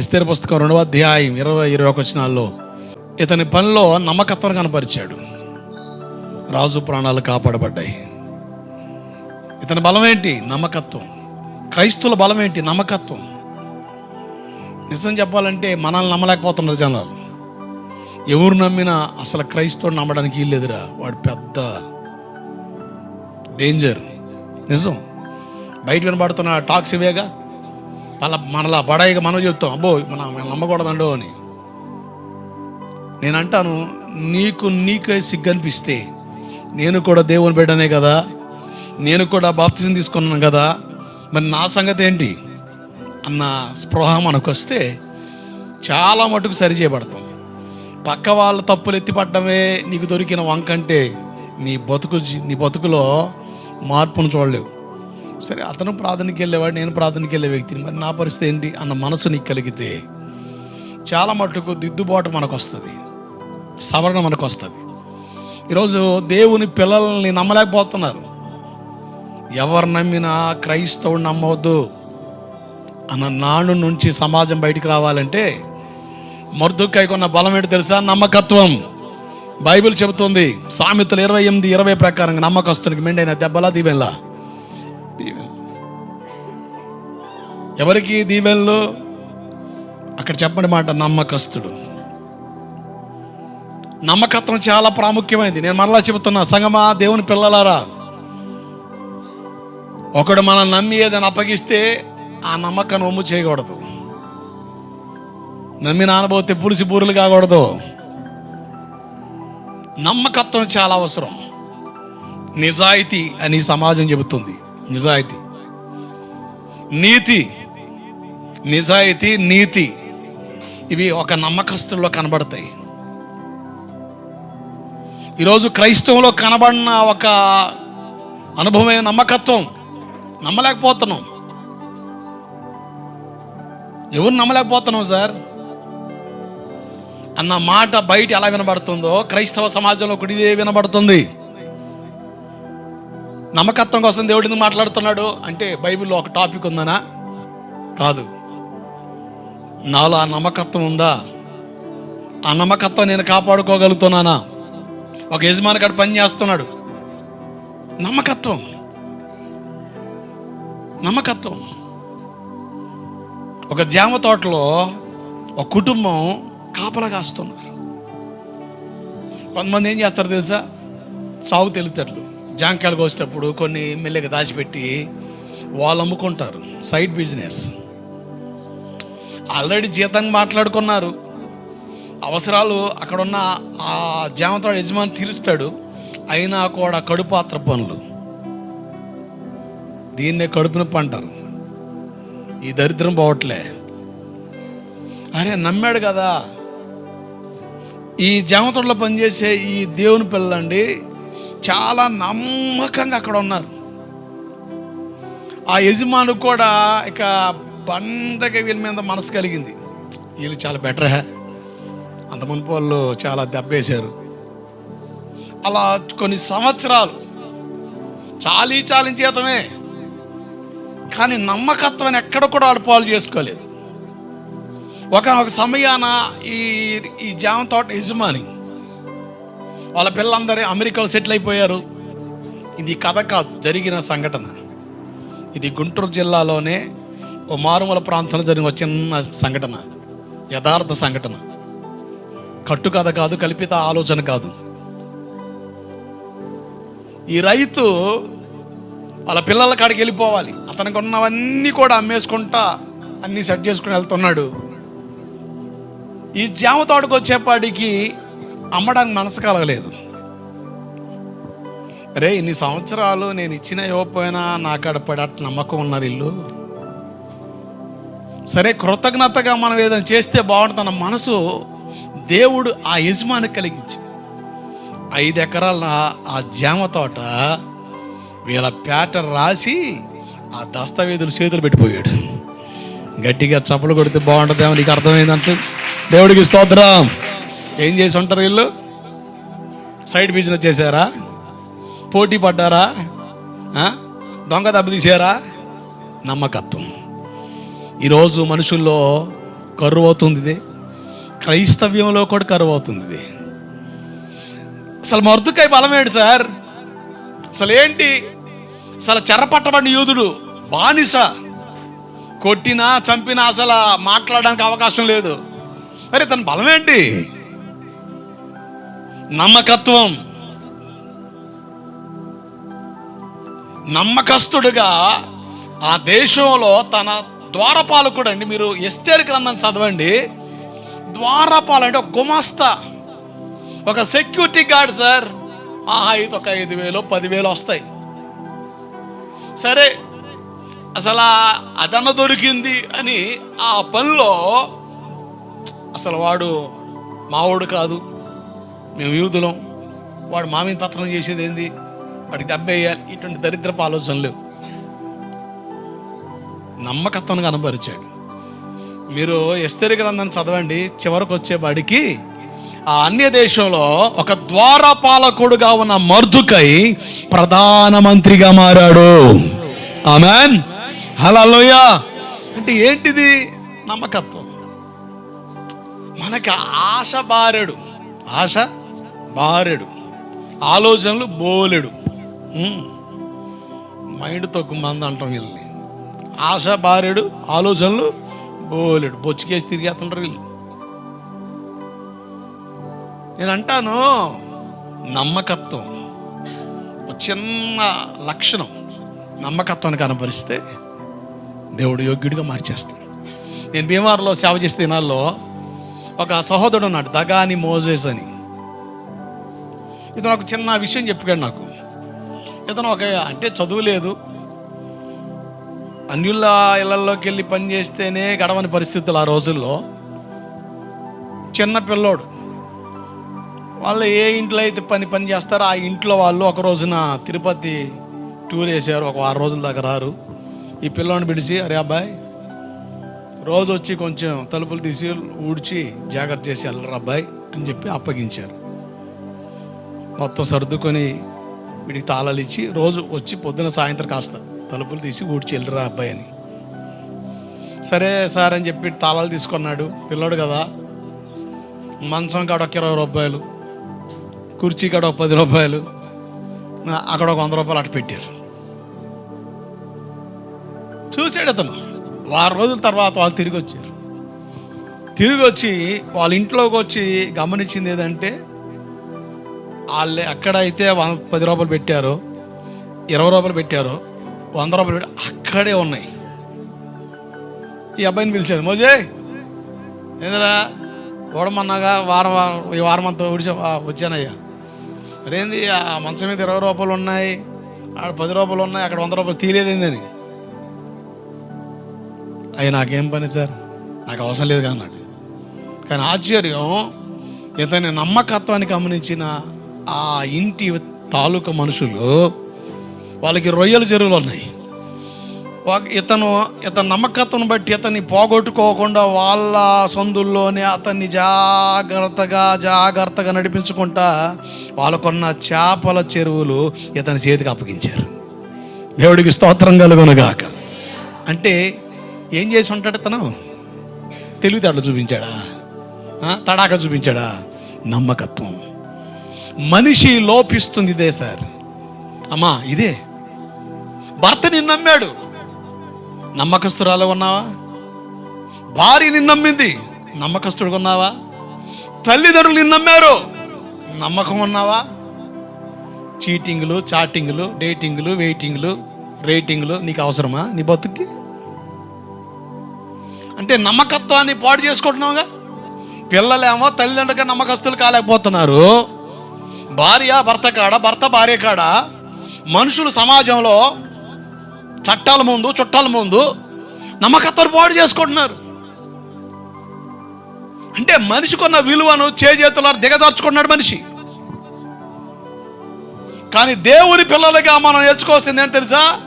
ఎస్తేర్ పుస్తకం రెండవ అధ్యాయం ఇరవై ఇరవై ఒక వచనాల్లో ఇతని పనిలో నమ్మకత్వం కనపరిచాడు. రాజు ప్రాణాలు కాపాడబడ్డాయి. ఇతని బలం ఏంటి? నమ్మకత్వం. క్రైస్తుల బలం ఏంటి? నమ్మకత్వం. నిజం చెప్పాలంటే మనల్ని నమ్మలేకపోతున్నారు జనాలు. ఎవరు నమ్మినా అసలు క్రైస్తవుడు నమ్మడానికి వీల్లేదురా వాడు పెద్ద డేంజర్. నిజం. బయట వినబడుతున్న టాక్స్ ఇవేగా? వాళ్ళ మనలా బడాయిగా మనం చెప్తాం అబ్బో మన నమ్మకూడదండో అని. నేను అంటాను నీకు నీకే సిగ్గు అనిపిస్తే నేను కూడా దేవుని బిడ్డనే కదా నేను కూడా బాప్తిజం తీసుకున్నాను కదా మరి నా సంగతి ఏంటి? అన్న స్పృహ మనకు వస్తే చాలా మటుకు సరి చేయబడతాం. పక్క వాళ్ళ తప్పులు ఎత్తిపడమే నీకు దొరికిన వంకంటే నీ బతుకు నీ బతుకులో మార్పును చూడలేవు. సరే అతను ప్రార్థనకి వెళ్ళేవాడు నేను ప్రార్థనకి వెళ్ళే వ్యక్తిని. మరి నా పరిస్థితి ఏంటి అన్న మనసు నీకు కలిగితే చాలా మటుకు దిద్దుబాటు మనకు వస్తుంది సవరణ మనకు వస్తుంది ఈరోజు దేవుని పిల్లల్ని నమ్మలేకపోతున్నారు. ఎవరు నమ్మినా క్రైస్తవుడు నమ్మవద్దు అన్న నాడు నుంచి సమాజం బయటికి రావాలంటే మర్దుకాయకు ఉన్న బలం ఏంటి తెలుసా? నమ్మకత్వం. బైబిల్ చెబుతుంది సామెతలు ఇరవై ఎనిమిది ఇరవై ప్రకారంగా నమ్మకస్తునికి మెండైన దెబ్బలా దీవెనలా. ఎవరికి దీవెనలు? అక్కడ చెప్పండి మాట నమ్మకస్తుడు. నమ్మకత్వం చాలా ప్రాముఖ్యమైనది నేను మరలా చెబుతున్నా సంగమా దేవుని పిల్లలారా ఒకడు మనం నమ్మి ఏదైనా అప్పగిస్తే ఆ నమ్మకాన్ని ఒమ్ము చేయకూడదు. నమ్మి నానబోతే పులిసి బూరులు కాకూడదు. నమ్మకత్వం చాలా అవసరం. నిజాయితీ అని సమాజం చెబుతుంది. నిజాయితీ. నీతి. నిజాయితీ నీతి. ఇవి ఒక నమ్మకస్తుల్లో కనబడతాయి. ఈరోజు క్రైస్తవంలో కనబడిన ఒక అనుభవమైన నమ్మకత్వం నమ్మలేకపోతున్నాం. ఎవరు నమ్మలేకపోతున్నాం సార్? అన్న మాట బయట ఎలా వినబడుతుందో క్రైస్తవ సమాజంలో కూడా ఇదే వినబడుతుంది. నమ్మకత్వం కోసం దేవుడు ఎందుకు మాట్లాడుతున్నాడు? అంటే బైబిల్లో ఒక టాపిక్ ఉందనా? కాదు. నాలో ఆ నమ్మకత్వం ఉందా? ఆ నమ్మకత్వం నేను కాపాడుకోగలుగుతున్నానా? ఒక యజమాని గారు పని చేస్తున్నాడు. నమ్మకత్వం. నమ్మకత్వం. ఒక జామ తోటలో ఒక కుటుంబం కాపలా కాస్తున్నారు. కొంతమంది ఏం చేస్తారు తెలుసా? సాగు తెలుతాడు జాంకాయలు కోసేటప్పుడు కొన్ని మెల్లగా దాచిపెట్టి వాళ్ళు అమ్ముకుంటారు. సైడ్ బిజినెస్ ఆల్రెడీ జీతాన్ని మాట్లాడుకున్నారు. అవసరాలు అక్కడున్న ఆ జామతోట యజమాని తీరుస్తాడు. అయినా కూడా కడుపాత్ర పనులు. దీన్నే కడుపు నొప్పి అంటారు ఈ దరిద్రం పోవట్లే. అరే నమ్మాడు కదా. ఈ జామతోటలో పనిచేసే ఈ దేవుని పిల్లండి చాలా నమ్మకంగా అక్కడ ఉన్నారు. ఆ యజమాను కూడా ఇక పండగ వీళ్ళ మీద మనసు కలిగింది. వీళ్ళు చాలా బెటర్ హే. అంత మునుపు వాళ్ళు చాలా దెబ్బేశారు. అలా కొన్ని సంవత్సరాలు చాలీ చాలిన జీతమే కానీ నమ్మకత్వాన్ని ఎక్కడ కూడా వాడు పాలు చేసుకోలేదు. ఒక ఒక సమయాన ఈ ఈ జామ తోట యజమాని వాళ్ళ పిల్లలందరూ అమెరికాలో సెటిల్ అయిపోయారు. ఇది కథ కాదు జరిగిన సంఘటన. ఇది గుంటూరు జిల్లాలోనే ఓ మారుమూల ప్రాంతంలో జరిగిన చిన్న సంఘటన యథార్థ సంఘటన. కట్టు కథ కాదు కల్పిత ఆలోచన కాదు. ఈ రైతు వాళ్ళ పిల్లల కాడికి వెళ్ళిపోవాలి. అతనికి ఉన్నవన్నీ కూడా అమ్మేసుకుంటా అన్నీ సెట్ చేసుకుని వెళ్తున్నాడు. ఈ జామ తోటకు వచ్చేపాటికి అమ్మడానికి మనసు కలగలేదు. రే ఇన్ని సంవత్సరాలు నేను ఇచ్చిన ఇవ్వకపోయినా నాకు అక్కడ నమ్మకం ఉన్నారు ఇల్లు. సరే కృతజ్ఞతగా మనం ఏదైనా చేస్తే బాగుంటుందన్న మనసు దేవుడు ఆ యజమాని కలిగించి ఐదు ఎకరాల ఆ జామ తోట వీళ్ళ పేట రాసి ఆ దస్తావేదులు చేతులు పెట్టిపోయాడు. గట్టిగా చప్పలు కొడితే బాగుంటుందేమో నీకు అర్థమైందంటే దేవుడికి స్తోత్రం. ఏం చేసి ఉంటారు వీళ్ళు? సైడ్ బిజినెస్ చేశారా? పోటీ పడ్డారా? దొంగ దెబ్బతీసారా నమ్మకత్వం. ఈరోజు మనుషుల్లో కరువు అవుతుంది ఇది. క్రైస్తవ్యంలో కూడా కరువు అవుతుంది ఇది. అసలు మర్దుకాయ బలమేడు సార్? అసలు ఏంటి? అసలు చెరపట్టబడిన యూదుడు బానిస. కొట్టినా చంపినా అసలు మాట్లాడడానికి అవకాశం లేదు. మరి తన బలమేంటి ఏంటి? నమ్మకత్వం. నమ్మకస్తుడుగా ఆ దేశంలో తన ద్వారపాలకుడు అండి మీరు ఎస్తేరు గ్రంథం చదవండి. ద్వారపాలు అంటే ఒక గుమాస్తా ఒక సెక్యూరిటీ గార్డ్ సార్. ఆ ఐదు ఒక ఐదు వేలు పదివేలు వస్తాయి. సరే అసలు అదన దొరికింది అని ఆ పనిలో అసలు వాడు మావాడు కాదు. మేము యూదులం. వాడు మామిన పత్రం చేసేది ఏంది? వాడికి దెబ్బ వేయాలి ఇటువంటి దరిద్రపు ఆలోచనలు నమ్మకత్వాన్ని కనపరిచాడు మీరు ఎస్తరి గ్రంథాన్ని చదవండి చివరకు వచ్చేవాడికి ఆ అన్య దేశంలో ఒక ద్వారపాలకుడుగా ఉన్న మర్దుకై ప్రధానమంత్రిగా మారాడు. ఆమెన్. హలోయ అంటే ఏంటిది? నమ్మకత్వం. మనకి ఆశ బారడు. ఆశ? బారెడు. ఆలోచనలు బోలెడు. మైండ్ తక్కువ మంది అంటాం వీళ్ళని. ఆశ బారెడు ఆలోచనలు బోలెడు. బొచ్చుకేసి తిరిగేస్తుంటారు వీళ్ళు. నేను అంటాను నమ్మకత్వం. ఒక చిన్న లక్షణం నమ్మకత్వాన్ని కనపరిస్తే దేవుడు యోగ్యుడిగా మార్చేస్తాడు. నేను భీమార్లో సేవ చేసే దినాల్లో ఒక సహోదరుడు ఉన్నాడు దగాని మోజేస్ అని. ఇతను ఒక చిన్న విషయం చెప్పాడు నాకు. ఇతను ఒక అంటే చదువు లేదు. అన్యుల ఇళ్ళలోకి వెళ్ళి పని చేస్తేనే గడవని పరిస్థితులు ఆ రోజుల్లో. చిన్న పిల్లోడు. వాళ్ళు ఏ ఇంట్లో అయితే పని పని చేస్తారో ఆ ఇంట్లో వాళ్ళు ఒక రోజున తిరుపతి టూర్ వేసారు ఒక వారం రోజుల దాకా రారు. ఈ పిల్లోని పిలిచి అరే అబ్బాయి రోజు వచ్చి కొంచెం తలుపులు తీసి ఊడ్చి జాగ్రత్త చేసి వెళ్ళరు అబ్బాయి అని చెప్పి అప్పగించారు. మొత్తం సర్దుకొని వీడికి తాళాలు ఇచ్చి రోజు వచ్చి పొద్దున సాయంత్రం కాస్త తలుపులు తీసి ఊడ్చి వెళ్ళరా అబ్బాయి అని. సరే సార్ అని చెప్పి తాళాలు తీసుకున్నాడు. పిల్లోడు కదా. మంచం కాడ ఒక ఇరవై రూపాయలు కుర్చీ కాడ ఒక పది రూపాయలు అక్కడ ఒక వంద రూపాయలు అటు పెట్టారు. చూసాడు అతను. వారం రోజుల తర్వాత వాళ్ళు తిరిగి వచ్చారు. తిరిగి వచ్చి వాళ్ళ ఇంట్లోకి వచ్చి గమనించింది ఏదంటే వాళ్ళు ఎక్కడైతే వం- పది రూపాయలు పెట్టారో ఇరవై రూపాయలు పెట్టారో వంద రూపాయలు పెట్టి అక్కడే ఉన్నాయి. ఈ అబ్బాయిని పిలిచారు మోజే ఏందిరా ఓడమన్నాగా వారం వారం ఈ వారం అంతా ఊడిచా వచ్చానయ్యా. మరేంది ఆ మంచం మీద ఇరవై రూపాయలు ఉన్నాయి ఆడ పది రూపాయలు ఉన్నాయి అక్కడ వంద రూపాయలు తీయలేదేందని అయ్యి నాకేం పని సార్? నాకు అవసరం లేదు కానీ నాకు కానీ ఆశ్చర్యం ఇతని నమ్మకత్వాన్ని గమనించిన ఆ ఇంటి తాలూకా మనుషులు వాళ్ళకి రొయ్యల చెరువులు ఉన్నాయి. ఇతను ఇతని నమ్మకత్వం బట్టి ఇతన్ని పోగొట్టుకోకుండా వాళ్ళ సందుల్లోనే అతన్ని జాగ్రత్తగా జాగ్రత్తగా నడిపించుకుంటా వాళ్ళకున్న చేపల చెరువులు ఇతని చేతికి అప్పగించారు. దేవుడికి స్తోత్రం కలుగునుగాక. అంటే ఏం చేసి ఉంటాడు ఇతను? తెలివితేటలు చూపించాడా? తడాక చూపించాడా? నమ్మకత్వం. మనిషి లోపిస్తుంది ఇదే సార్. అమ్మా ఇదే. భర్త నిన్ను నమ్మాడు. నమ్మకస్తురాలు ఉన్నావా భార్య నిన్ను నమ్మింది. నమ్మకస్తుడు ఉన్నావా తల్లిదండ్రులు నిన్ను నమ్మారు. నమ్మకం ఉన్నావా చీటింగ్లు చాటింగ్లు డేటింగ్లు వెయిటింగ్లు రేటింగ్లు నీకు అవసరమా నీ బతుక్కి? అంటే నమ్మకత్వాన్ని పాడు చేసుకుంటున్నావుగా? పిల్లలేమో తల్లిదండ్రులకి నమ్మకస్తులు కాలేకపోతున్నారు. భార్య భర్త కాడ భర్త భార్య కాడ మనుషులు సమాజంలో చట్టాల ముందు చుట్టాల ముందు నమ్మకత్వాన్ని పాడు చేసుకుంటున్నారు. అంటే మనిషికున్న విలువను చేజేతుల దిగజార్చుకున్నాడు మనిషి. కానీ దేవుని పిల్లలుగా మనం నేర్చుకోవాల్సింది ఏంటి తెలుసా?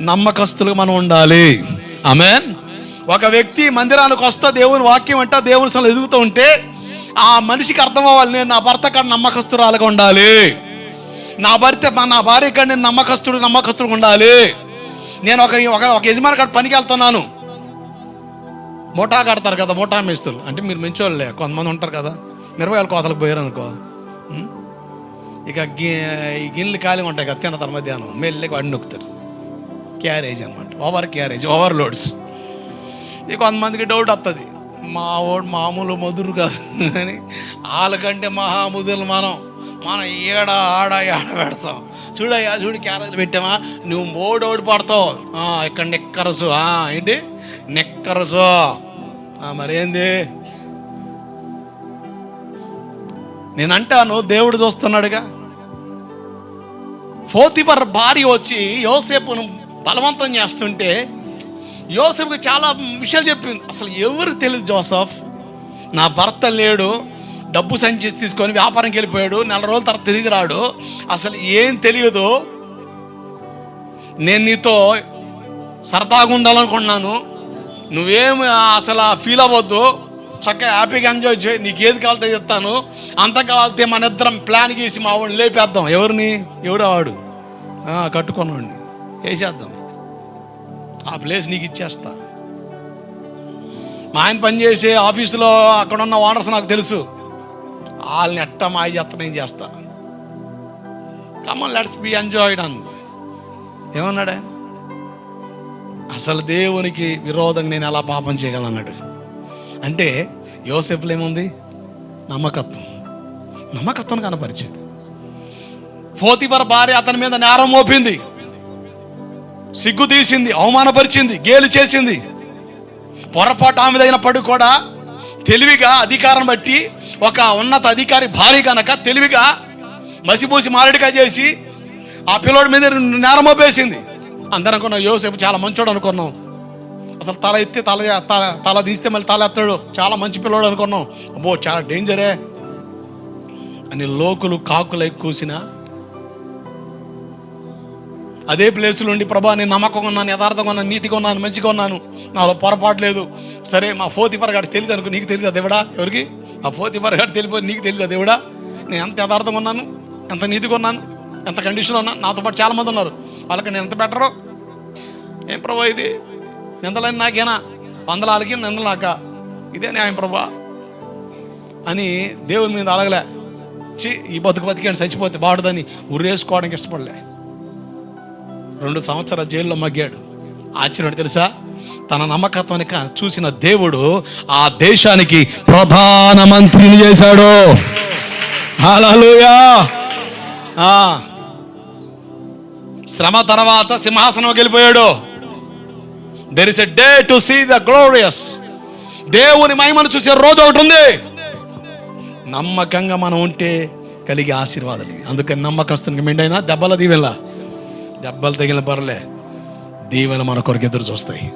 నమ్మకస్తులుగా మనం ఉండాలి. ఆమెన్. ఒక వ్యక్తి మందిరానికి వస్తా దేవుని వాక్యం అంట దేవుని సలు ఎదుగుతూ ఉంటే ఆ మనిషికి అర్థం అవ్వాలి నేను నా భర్త కాడ నమ్మకస్తురాలుగా ఉండాలి. నా భర్త మా- నా భార్య కాడ నేను నమ్మకస్తుడు నమ్మకస్తుడు ఉండాలి. నేను ఒక ఒక యజమాని కాడ పనికి వెళ్తున్నాను. మోటా కడతారు కదా మోటా మేస్తులు. అంటే మీరు మంచోళ్ళే కొంతమంది ఉంటారు కదా. మిరపకాయలు కోతలకు పోయారు అనుకో ఇక గి ఈ గిన్నెలు ఖాళీ ఉంటాయి కదా తినతారు మధ్యాహ్నం. మెల్లికి వాడిని నొక్కుతారు. క్యారేజ్ అనమాట ఓవర్ క్యారేజ్ ఓవర్ లోడ్స్ ఇక కొంతమందికి డౌట్ వస్తుంది మావాడు మామూలు మధురు కాదు అని వాళ్ళకంటే మహాముదులు మనం. మనం ఈడ ఆడ ఆడ పెడతాం. చూడయ్యా చూడు క్యారేజ్ పెట్టామా? నువ్వు మోడు ఓడి పడతావు. ఇక్కడ నెక్కరసు. ఏంటి? నెక్కరసు. మరేంది నేను అంటాను దేవుడు చూస్తున్నాడుగా. ఫోతిపర్ భార్య వచ్చి యోసేపును బలవంతం చేస్తుంటే యోసఫ్కి చాలా విషయాలు చెప్పింది. అసలు ఎవరు తెలియదు జోసఫ్? నా భర్త లేడు డబ్బు సంచి తీసుకొని వ్యాపారంకి వెళ్ళిపోయాడు నెల రోజుల తర్వాత తిరిగి రాడు. అసలు ఏం తెలియదు. నేను నీతో సరదాగా ఉండాలనుకుంటున్నాను. నువ్వేం అసలు ఫీల్ అవ్వద్దు. చక్కగా హ్యాపీగా ఎంజాయ్ చేయి. నీకు ఏది కావాలితే చెప్తాను. అంత కావాలితే మన ఇద్దరం ప్లాన్ గీసి మా వాడిని లేపేద్దాం. ఎవరిని? ఎవడు వాడు ఆ, వేసేద్దాం. ఆ ప్లేస్ నీకు ఇచ్చేస్తా. మా ఆయన పనిచేసే ఆఫీసులో అక్కడ ఉన్న ఓనర్స్ నాకు తెలుసు. వాళ్ళని ఎట్ట మా చేస్తా నేను చేస్తా? Come on let's be enjoyed అన్. ఏమన్నాడు ఆయన? అసలు దేవునికి విరోధంగా నేను ఎలా పాపం చేయగలన్నాడు అంటే యోసేపులో ఏముంది? నమ్మకత్వం. నమ్మకత్వం కనపరిచాడు. ఫోతివర్ భార్య అతని మీద నేరం మోపింది. సిగ్గు తీసింది అవమానపరిచింది గేలు చేసింది. పొరపాటు ఆమె దగ్గర కూడా తెలివిగా అధికారం బట్టి ఒక ఉన్నత అధికారి భార్య కనుక తెలివిగా మసిపూసి మారడిగా చేసి ఆ పిల్లోడి మీద నేరమోపేసింది అందరం అనుకున్నాం యోసేపు చాలా మంచోడు అనుకున్నాం. అసలు తల ఎత్తి తల తల తల తీస్తే మళ్ళీ తల ఎత్తాడు. చాలా మంచి పిల్లోడు అనుకున్నాం. అబ్బో చాలా డేంజరే అని లోకులు కాకులై కూసిన అదే ప్లేసులో ఉండి ప్రభా నేను నమ్మకంగా ఉన్నాను యథార్థంగా ఉన్నాను నీతిగా ఉన్నాను మంచిగా ఉన్నాను. నాలో పొరపాటు లేదు. సరే మా ఫోతి పరగాడు తెలియదు అనుకో నీకు తెలియదు దేవుడా? ఎవరికి? ఆ ఫోతి పరగాడు తెలిపోయి నీకు తెలియదు దేవుడా? నేను ఎంత యథార్థంగా ఉన్నాను ఎంత నీతిగా ఉన్నాను ఎంత కండిషన్లో ఉన్నాను నాతో పాటు చాలామంది ఉన్నారు. వాళ్ళకి నేను ఎంత బెటరు ఏం ప్రభా ఇది? నిందలని నాకేనా? వందలాలకి నిందలు నాక? ఇదే న్యాయం ప్రభా. అని దేవుని మీద అలగలే. చి ఈ బతుకు బతికాడు చచ్చిపోతే బాడుదని ఉరేసుకోవడానికి ఇష్టపడలే. రెండు సంవత్సరాల జైల్లో మగ్గాడు. ఆశ్చర్యం తెలుసా? తన నమ్మకత్వాన్ని చూసిన దేవుడు ఆ దేశానికి ప్రధానమంత్రిని చేశాడు. హల్లెలూయా. ఆ. శ్రమ తర్వాత సింహాసనం వెళ్ళిపోయాడు. There is a day to see the glorious దేవుని మహిమను చూసే రోజు ఒకటి ఉంది. నమ్మకంగా మనం ఉంటే కలిగే ఆశీర్వాదాలు. అందుకని నమ్మకస్తునికి మెండైనా దెబ్బల దీవెల దెబ్బలు తగిలిన పర్లే. దీవెన మన కొరకు ఎదురు చూస్తాయి.